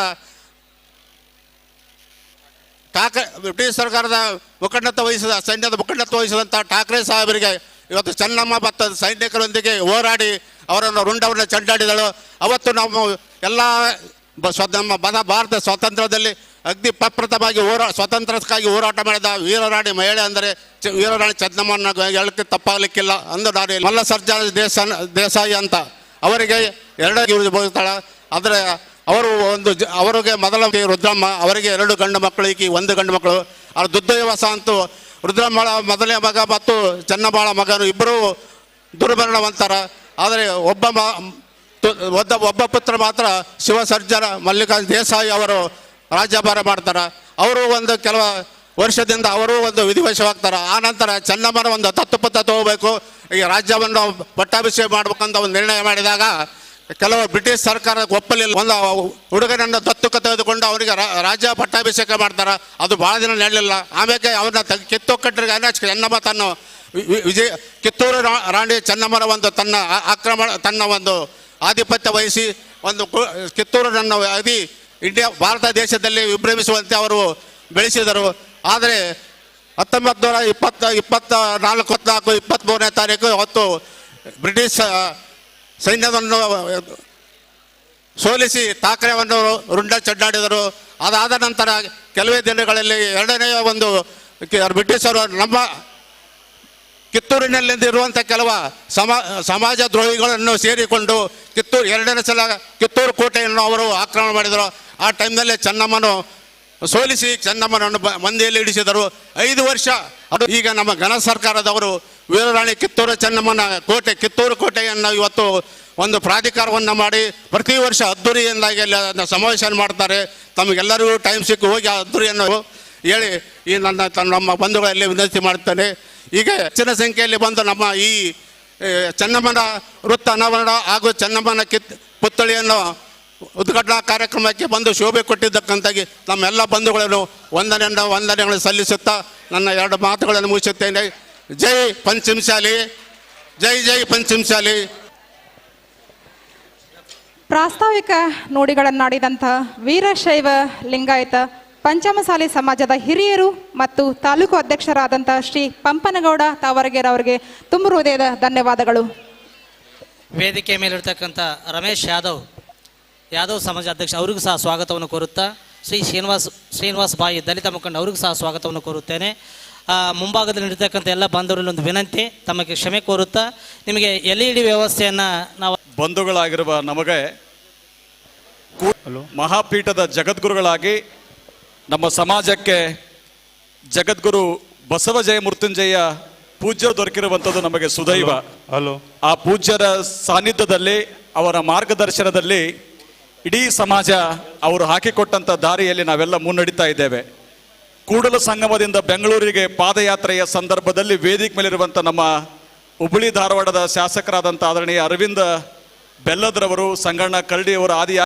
ಠಾಕ್ರೆ, ಬ್ರಿಟಿಷ್ ಸರ್ಕಾರದ ಮುಖಂಡತ್ವ ವಹಿಸಿದ, ಸೈನ್ಯದ ಮುಖಂಡತ್ವ ವಹಿಸಿದಂಥ ಠಾಕ್ರೆ ಸಾಹೇಬರಿಗೆ ಇವತ್ತು ಚೆನ್ನಮ್ಮ ಭತ್ತದ ಸೈನಿಕರೊಂದಿಗೆ ಹೋರಾಡಿ ಅವರನ್ನು ರುಂಡವನ್ನು ಚಂಡಾಡಿದಳು. ಅವತ್ತು ನಾವು ಎಲ್ಲ ನಮ್ಮ ಬದ ಭಾರತ ಸ್ವಾತಂತ್ರ್ಯದಲ್ಲಿ ಅಗ್ದಿ ಪ್ರಪ್ರಥಮವಾಗಿ ಹೋರಾ ಸ್ವಾತಂತ್ರ್ಯಕ್ಕಾಗಿ ಹೋರಾಟ ಮಾಡಿದ ವೀರರಾಣಿ ಮಹಿಳೆ ಅಂದರೆ ಚ ವೀರರಾಣಿ ಚೆನ್ನಮ್ಮನ ಹೇಳಕ್ಕೆ ತಪ್ಪಾಗಲಿಕ್ಕಿಲ್ಲ ಅಂದು ನಾನು ಮಲ್ಲ ಸರ್ಜಾ ದೇಸ ದೇಸಾಯಿ ಅಂತ. ಅವರಿಗೆ ಎರಡಾಗಿ ಬೋಗ್ತಾಳೆ ಆದರೆ ಅವರು ಒಂದು ಅವರಿಗೆ ಮೊದಲ ರುದ್ರಮ್ಮ, ಅವರಿಗೆ ಎರಡು ಗಂಡು ಮಕ್ಕಳು, ಈಕಿ ಒಂದು ಗಂಡು ಮಕ್ಕಳು. ಅವ್ರ ದುರ್ದೈವಸ ಅಂತೂ ರುದ್ರಮ್ಮಳ ಮೊದಲನೇ ಮಗ ಮತ್ತು ಚನ್ನಬಾಳ ಮಗನು ಇಬ್ಬರೂ ದುರ್ಮರಣವಂತರ. ಆದರೆ ಒಬ್ಬ ತು- ಒಬ್ಬ ಪುತ್ರ ಮಾತ್ರ ಶಿವ ಸರ್ಜನ ಮಲ್ಲಿಕಾರ್ಜುನ ದೇಸಾಯಿ ಅವರು ರಾಜ್ಯಭಾರ ಮಾಡ್ತಾರೆ. ಅವರು ಒಂದು ಕೆಲವು ವರ್ಷದಿಂದ ಅವರು ಒಂದು ವಿಧಿವಶವಾಗ್ತಾರೆ. ಆ ನಂತರ ಚೆನ್ನಮ್ಮನ ಒಂದು ತತ್ವಪಥ ತಗೋಬೇಕು. ಈ ರಾಜ್ಯವನ್ನು ಪಟ್ಟಾಭಿಷೇಕ ಮಾಡ್ಬೇಕಂತ ಒಂದು ನಿರ್ಣಯ ಮಾಡಿದಾಗ ಕೆಲವು ಬ್ರಿಟಿಷ್ ಸರ್ಕಾರ ಒಪ್ಪಲಿಲ್ಲ. ಒಂದು ಹುಡುಗನನ್ನು ದತ್ತುಕ ತೆಗೆದುಕೊಂಡು ಅವರಿಗೆ ರಾಜ್ಯ ಪಟ್ಟಾಭಿಷೇಕ ಮಾಡ್ತಾರೆ. ಅದು ಭಾಳ ದಿನ ನಡೆಯಲಿಲ್ಲ ಆಮೇಲೆ ಅವ್ರನ್ನ ಕಿತ್ತೋ ಅನಾಚ್ ಚೆನ್ನಮ್ಮ ತನ್ನ ವಿಜಯ, ಕಿತ್ತೂರು ರಾಣಿ ಚೆನ್ನಮ್ಮನ ಒಂದು ತನ್ನ ಆಕ್ರಮಣ ತನ್ನ ಒಂದು ಆಧಿಪತ್ಯ ವಹಿಸಿ ಒಂದು ಕಿತ್ತೂರನ್ನು ಅದಿ ಇಂಡಿಯಾ, ಭಾರತ ದೇಶದಲ್ಲಿ ವಿಭ್ರಮಿಸುವಂತೆ ಅವರು ಬೆಳೆಸಿದರು. ಆದರೆ ಹತ್ತೊಂಬತ್ತು ನೂರ ಇಪ್ಪತ್ತ ಇಪ್ಪತ್ತ ನಾಲ್ಕು ಹದಿನಾಲ್ಕು ಇಪ್ಪತ್ತ್ಮೂರನೇ ತಾರೀಕು ಹೊತ್ತು ಬ್ರಿಟಿಷ್ ಸೈನ್ಯವನ್ನು ಸೋಲಿಸಿ ತಾಕರೆವನ್ನು ರುಂಡ ಚಡ್ಡಾಡಿದರು. ಅದಾದ ನಂತರ ಕೆಲವೇ ದಿನಗಳಲ್ಲಿ ಎರಡನೆಯ ಒಂದು ಬ್ರಿಟಿಷರು ನಮ್ಮ ಕಿತ್ತೂರಿನಲ್ಲಿರುವಂಥ ಕೆಲವ ಸಮಾ, ಸಮಾಜ ದ್ರೋಹಿಗಳನ್ನು ಸೇರಿಕೊಂಡು ಕಿತ್ತೂರು, ಎರಡನೇ ಸಲ ಕಿತ್ತೂರು ಕೋಟೆಯನ್ನು ಅವರು ಆಕ್ರಮಣ ಮಾಡಿದರು. ಆ ಟೈಮ್ನಲ್ಲೇ ಚೆನ್ನಮ್ಮನು ಸೋಲಿಸಿ ಚೆನ್ನಮ್ಮನನ್ನು ಮಂದಿಯಲ್ಲಿ ಇಡಿಸಿದರು ಐದು ವರ್ಷ ಅದು ಈಗ ನಮ್ಮ ಘನ ಸರ್ಕಾರದವರು ವೀರರಾಣಿ ಕಿತ್ತೂರು ಚೆನ್ನಮ್ಮನ ಕೋಟೆ, ಕಿತ್ತೂರು ಕೋಟೆಯನ್ನು ಇವತ್ತು ಒಂದು ಪ್ರಾಧಿಕಾರವನ್ನು ಮಾಡಿ ಪ್ರತಿ ವರ್ಷ ಅದ್ದೂರಿಯಿಂದಾಗಿ ಅಲ್ಲಿ ಅದನ್ನು ಸಮಾವೇಶ ಮಾಡ್ತಾರೆ. ತಮಗೆಲ್ಲರಿಗೂ ಟೈಮ್ ಸಿಕ್ಕಿ ಹೋಗಿ ಆ ಅದ್ದೂರಿಯನ್ನು ಹೇಳಿ ಈ ನನ್ನ ತನ್ನ ನಮ್ಮ ಬಂಧುಗಳಲ್ಲಿ ವಿನಂತಿ ಮಾಡ್ತೇನೆ. ಈಗ ಹೆಚ್ಚಿನ ಸಂಖ್ಯೆಯಲ್ಲಿ ಬಂದು ನಮ್ಮ ಈ ಚೆನ್ನಮ್ಮನ ವೃತ್ತ ಅನಾವರಣ ಹಾಗೂ ಚೆನ್ನಮ್ಮನ ಕಿತ್, ಪುತ್ಥಳಿಯನ್ನು ಉದ್ಘಾಟನಾ ಕಾರ್ಯಕ್ರಮಕ್ಕೆ ಬಂದು ಶೋಭೆ ಕೊಟ್ಟಿದ್ದಕ್ಕಂತಾಗಿ ನಮ್ಮೆಲ್ಲ ಬಂಧುಗಳನ್ನು ವಂದನೆಯನ್ನು ವಂದನೆಗಳನ್ನು ಸಲ್ಲಿಸುತ್ತಾ ನನ್ನ ಎರಡು ಮಾತುಗಳನ್ನು ಮುಗಿಸುತ್ತೇನೆ. ಜೈ ಪಂಚಮಶಾಲಿ ಜೈ ಜೈ ಪಂಚಮಶಾಲಿ ಪ್ರಾಸ್ತಾವಿಕ ನುಡಿಗಳನ್ನಾಡಿದಂಥ ವೀರಶೈವ ಲಿಂಗಾಯತ ಪಂಚಮಸಾಲಿ ಸಮಾಜದ ಹಿರಿಯರು ಮತ್ತು ತಾಲೂಕು ಅಧ್ಯಕ್ಷರಾದಂಥ ಶ್ರೀ ಪಂಪನಗೌಡ ತಾವರಗೇರ್ ಅವರಿಗೆ ತುಂಬ ಹೃದಯದ ಧನ್ಯವಾದಗಳು. ವೇದಿಕೆ ಮೇಲಿರ್ತಕ್ಕಂಥ ರಮೇಶ್ ಯಾದವ್ ಯಾದವ್ ಸಮಾಜ ಅಧ್ಯಕ್ಷ ಅವರಿಗೂ ಸಹ ಸ್ವಾಗತವನ್ನು ಕೋರುತ್ತಾ ಶ್ರೀ ಶ್ರೀನಿವಾಸ್ ಶ್ರೀನಿವಾಸ್ ಬಾಯಿ ದಲಿತ ಮುಖಂಡ ಅವರಿಗೂ ಸಹ ಸ್ವಾಗತವನ್ನು ಕೋರುತ್ತೇನೆ. ಮುಂಭಾಗದಲ್ಲಿ ನಡೀತಕ್ಕಂಥ ಎಲ್ಲ ಬಾಂಧವರಲ್ಲಿ ಒಂದು ವಿನಂತಿ ತಮಗೆ ಕ್ಷಮೆ ಕೋರುತ್ತಾ ನಿಮಗೆ ಎಲ್ ಇ ಡಿ ವ್ಯವಸ್ಥೆಯನ್ನು ನಾವು ಬಂಧುಗಳಾಗಿರುವ ನಮಗೆ ಮಹಾಪೀಠದ ಜಗದ್ಗುರುಗಳಾಗಿ ನಮ್ಮ ಸಮಾಜಕ್ಕೆ ಜಗದ್ಗುರು ಬಸವ ಜಯ ಮೃತ್ಯುಂಜಯ ಪೂಜ್ಯ ದೊರಕಿರುವಂಥದ್ದು ನಮಗೆ ಸುದೈವ. ಹಲೋ. ಆ ಪೂಜ್ಯರ ಸಾನ್ನಿಧ್ಯದಲ್ಲಿ ಅವರ ಮಾರ್ಗದರ್ಶನದಲ್ಲಿ ಇಡೀ ಸಮಾಜ ಅವರು ಹಾಕಿಕೊಟ್ಟಂಥ ದಾರಿಯಲ್ಲಿ ನಾವೆಲ್ಲ ಮುನ್ನಡೀತಾ ಇದ್ದೇವೆ. ಕೂಡಲ ಸಂಗಮದಿಂದ ಬೆಂಗಳೂರಿಗೆ ಪಾದಯಾತ್ರೆಯ ಸಂದರ್ಭದಲ್ಲಿ ವೇದಿಕೆ ಮೇಲಿರುವಂಥ ನಮ್ಮ ಹುಬ್ಬಳ್ಳಿ ಧಾರವಾಡದ ಶಾಸಕರಾದಂಥ ಆದರಣೀಯ ಅರವಿಂದ ಬೆಲ್ಲದ್ರವರು, ಸಂಗಣ್ಣ ಕರಡಿಯವರು ಆದಿ